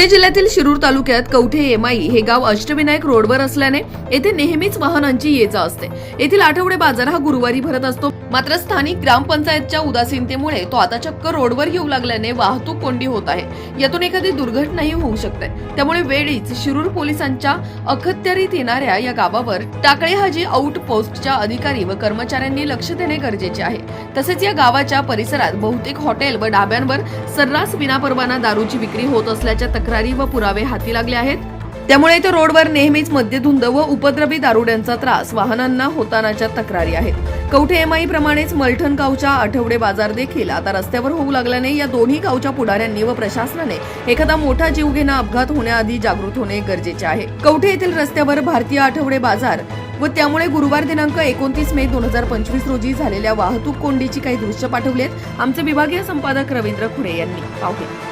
पुणे जिल्ह्यातील शिरूर तालुक्यात कवठे एमाई हे गाव अष्टविनायक रोडवर असल्याने येथे नेहमीच वाहनांची ये जा असते. येथील आठवडे बाजार हा गुरुवारी भरत असतो. मात्र स्थानिक ग्रामपंचायतच्या उदासीनतेमुळे तो आता चक्क रोडवर येऊ लागल्याने वाहतूक कोंडी होत आहे. यातून एखादी दुर्घटनाही होऊ शकते. त्यामुळे वेळीच शिरूर पोलिसांच्या अखत्यारीत येणाऱ्या या गावावर टाकळे हाजी आउट पोस्टच्या अधिकारी व कर्मचाऱ्यांनी लक्ष देणे गरजेचे आहे. तसेच या गावाच्या परिसरात बहुतेक हॉटेल व डाब्यांवर सर्रास विनापरवाना दारूची विक्री होत असल्याच्या तक्रारी व पुरावे हाती लागले आहेत. त्यामुळे इथे रोडवर नेहमीच मद्यधुंद व उपद्रवी दारुड्यांचा त्रास वाहनांना होतानाच्या तक्रारी आहेत. कवठे एमआई प्रमाणेच मलठण गावच्या आठवडे बाजार देखील आता रस्त्यावर होऊ लागल्याने या दोन्ही गावच्या पुढाऱ्यांनी व प्रशासनाने एखादा मोठा जीवघेणा अपघात होण्याआधी जागृत होणे गरजेचे आहे. कवठे येथील रस्त्यावर भारतीय आठवडे बाजार व त्यामुळे गुरुवार दिनांक एकोणतीस मे दोन हजार पंचवीस रोजी झालेल्या वाहतूक कोंडीची काही दृश्य पाठवली आहेत आमचे विभागीय संपादक रवींद्र खुडे यांनी पाहूया.